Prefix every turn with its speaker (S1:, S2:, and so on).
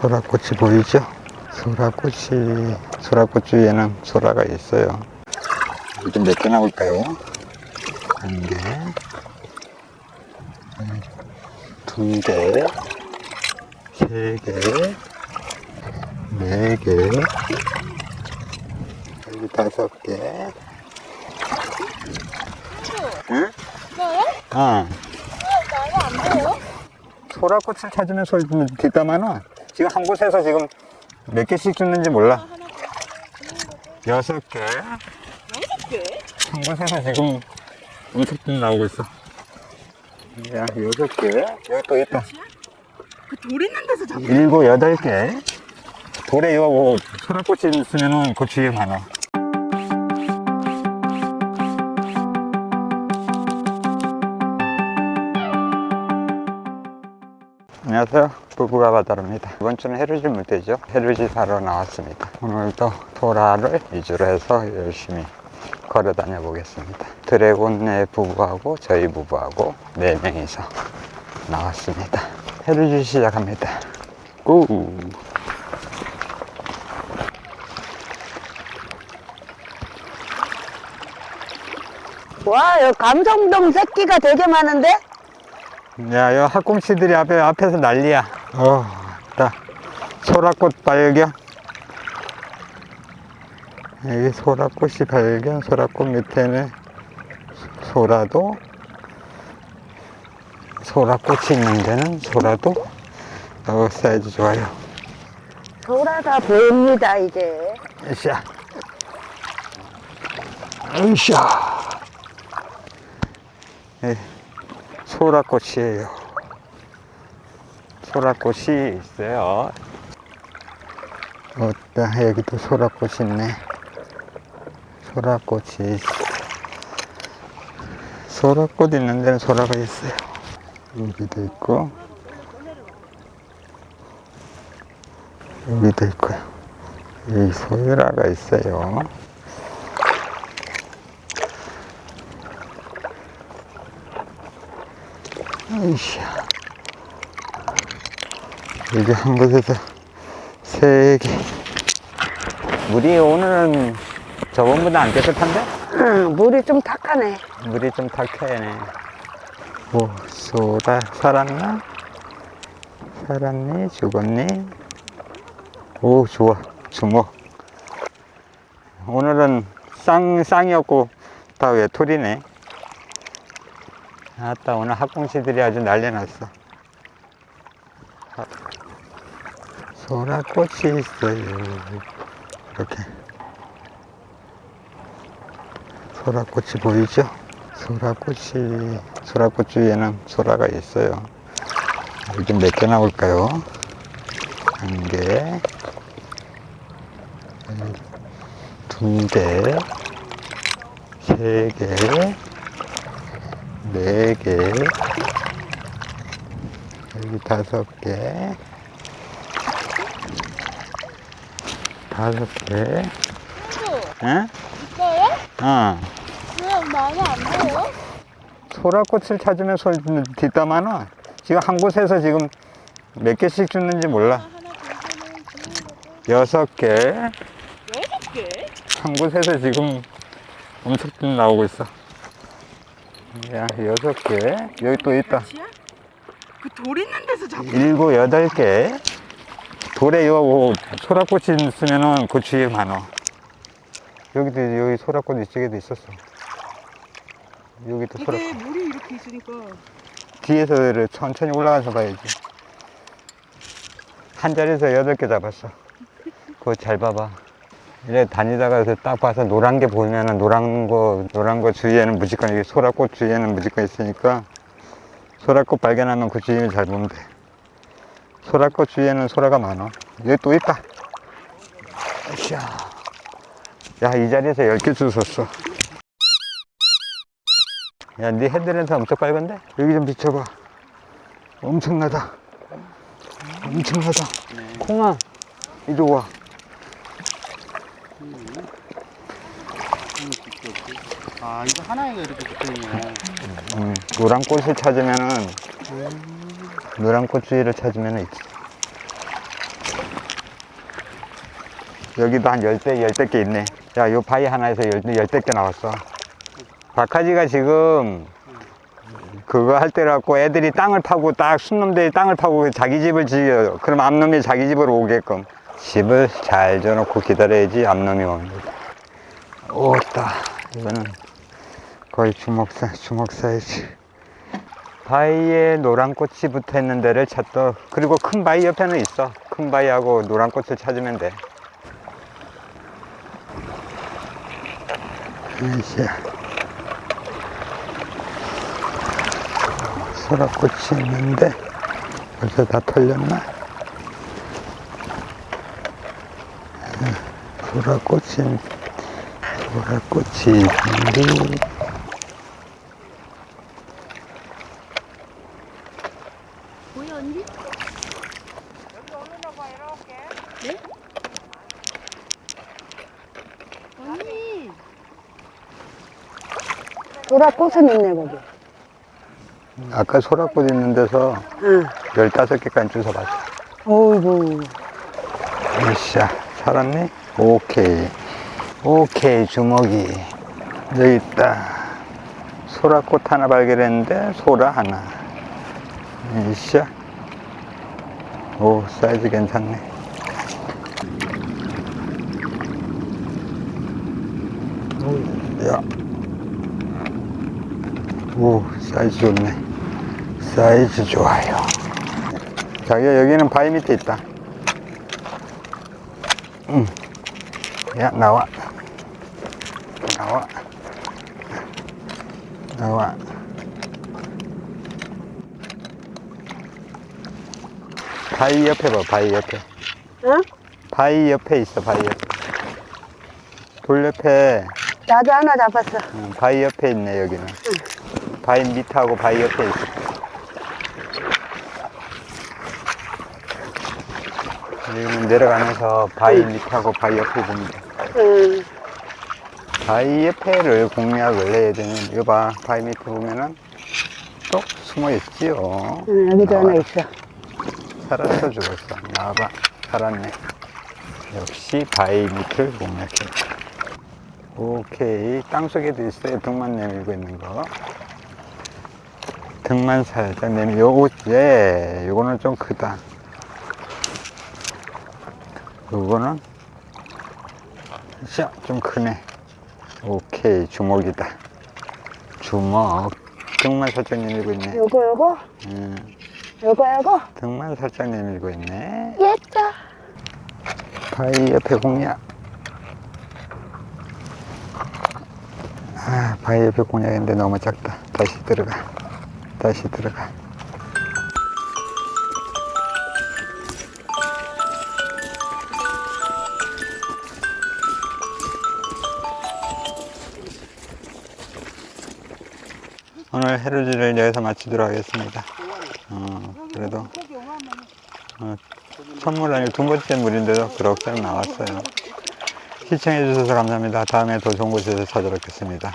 S1: 소라꽃이 보이죠? 소라꽃이, 소라꽃 위에는 소라가 있어요. 이게 몇개 나올까요? 한 개, 두 개, 세 개, 네 개, 여기 다섯 개. 응? 어. 소라꽃을 찾으면 소리 좀 뒷담화는 지금 한 곳에서 지금 몇 개씩 주는지 몰라. 여섯 개.
S2: 여섯 개?
S1: 한 곳에서 지금 엄청 나오고 있어. 야, 여섯 개. 여기 또 있다.
S2: 그돌 있는 데서 잡
S1: 일곱, 여덟 개. 돌에 요 뭐, 소라꽃이 있으면은 그 주위에 많아. 안녕하세요. 부부가 바다릅니다. 이번 주는 해루지 물대죠. 해루지 사러 나왔습니다. 오늘도 도라를 위주로 해서 열심히 걸어 다녀 보겠습니다. 드래곤네 부부하고 저희 부부하고 네 명이서 나왔습니다. 해루지 시작합니다. 고!
S3: 와, 여기 감성돔 새끼가 되게 많은데?
S1: 야, 요 학꽁치들이 앞에, 앞에서 난리야. 어, 딱. 소라꽃 발견. 여기 소라꽃이 발견. 소라꽃 밑에는 소라도. 소라꽃이 있는 데는 소라도. 어, 사이즈 좋아요.
S3: 소라가 보입니다, 이제.
S1: 으쌰. 으쌰. 예, 소라꽃이에요. 소라꽃이 있어요. 어따, 여기도 소라꽃 있네. 소라꽃이. 있- 소라꽃 있는 데는 소라가 있어요. 여기도 있고, 여기도 있고요. 이 소유라가 있어요. 아이씨. 여기 한 곳에서 세 개. 물이 오늘은 저번보다 안 깨끗한데?
S3: 응, 물이 좀 탁하네.
S1: 물이 좀 탁해네. 오, 소라 살았나? 살았니? 죽었니? 오, 좋아. 주먹. 오늘은 쌍, 쌍이었고, 다 외톨이네. 아따, 오늘 학공시들이 아주 난리 났어. 아, 소라꽃이 있어요. 이렇게. 소라꽃이 보이죠? 소라꽃이, 소라꽃 위에는 소라가 있어요. 이게 몇개 나올까요? 한 개, 두 개, 세 개, 네 개, 여기 다섯 개, 다섯 개, 응?
S2: 있어요?
S1: 어.
S2: 왜 많이 안 보여?
S1: 소라꽃을 찾으면 소리 듣는 뒷담화는 지금 한 곳에서 지금 몇 개씩 주는지 몰라.
S2: 하나, 둘, 셋, 넷,
S1: 여섯 개.
S2: 여섯 개?
S1: 한 곳에서 지금 엄청 좀 나오고 있어. 야, 여섯 개. 여기 또 있다.
S2: 지야? 그 돌 있는 데서 잡
S1: 일곱, 여덟 개. 돌에 요 뭐, 소라꽃이 있으면은 그 주위에 많아. 여기도, 여기 소라꽃 이쪽에도 있었어. 여기도
S2: 이게
S1: 소라꽃.
S2: 물이 이렇게 있으니까
S1: 뒤에서 천천히 올라가서 봐야지. 한 자리에서 여덟 개 잡았어. 그거 잘 봐봐. 이래 다니다가 그딱 봐서 노란 게 보이면은 노란 거, 노란 거 주위에는 무조건, 여기 소라꽃 주위에는 무조건 있으니까 소라꽃 발견하면 그 주위를 잘 보면 돼. 소라꽃 주위에는 소라가 많아. 여기 또 있다. 으쌰. 야, 이 자리에서 열개 주웠어. 야, 네 헤드랜드 엄청 빨간데? 여기 좀 비춰봐. 엄청나다. 엄청나다. 콩아, 이리 와.
S4: 아 이거 하나에가 이렇게 붙어있네
S1: 음, 노란 꽃을 찾으면은, 노란 꽃 주위를 찾으면은 있지. 여기도 한 열대, 열대 개 있네. 야, 요 바위 하나에서 열, 열대 개 나왔어. 박하지가 지금 그거 할 때라고 애들이 땅을 파고 딱 순놈들이 땅을 파고 자기 집을 지어요. 그럼 앞놈이 자기 집으로 오게끔. 집을 잘 져놓고 기다려야지 앞놈이 옵니다. 오다. 이거는 거의 주먹사, 주먹 사이즈. 바위에 노란 꽃이 붙어 있는 데를 찾더. 그리고 큰 바위 옆에는 있어. 큰 바위하고 노란 꽃을 찾으면 돼. 아이씨야. 소라꽃이 있는데 벌써 다 털렸나? 소라꽃이 소라꽃이 있는데
S2: 보여 언니? 네? 언니
S3: 소라꽃은 있네, 거기.
S1: 아까 소라꽃 있는 데서
S3: 응.
S1: 15개까지 주워봤어
S3: 어이구.
S1: 으쌰 살았니? 오케이 오케이 주먹이 여기 있다 소라꽃 하나 발견했는데 소라 하나 으쌰 오 사이즈 괜찮네 오, 야. 오 사이즈 좋네 사이즈 좋아요 자기야 여기는 바위 밑에 있다 응. 야, 나와. 나와. 나와. 바위 옆에 봐, 바위 옆에.
S3: 응?
S1: 바위 옆에 있어, 바위 옆에. 돌 옆에,
S3: 나도 하나 잡았어.
S1: 응, 바위 옆에 있네, 여기는. 바위 밑하고 바위 옆에 있어. 여기는 내려가면서 바위 밑하고 바위 옆에 돼.
S3: 응.
S1: 바위 옆에를 공략을 해야 되는 이거 봐. 바위 밑에 보면은 쏙 숨어 있지요.
S3: 응, 여기도 하나 있어.
S1: 살았어 죽었어. 나와봐. 살았네. 역시 바위 밑을 공략해. 오케이. 땅 속에도 있어요. 등만 내밀고 있는 거 등만 살짝 내밀 요거 예 요거는 좀 크다. 요거는 샤, 좀 크네. 오케이 주먹이다. 주먹. 등만 살짝 내밀고 있네.
S3: 요거, 요거?
S1: 음,
S3: 요거, 요거?
S1: 등만 살짝 내밀고 있네.
S3: 예짜.
S1: 바위 옆에 공략. 아 바위 옆에 공략인데 너무 작다. 다시 들어가 다시 들어가 오늘 해루지를 여기서 마치도록 하겠습니다 어, 그래도 어, 선물 아니고 두 번째 물인데도 그럭저럭 나왔어요. 시청해 주셔서 감사합니다. 다음에 더 좋은 곳에서 찾아뵙겠습니다.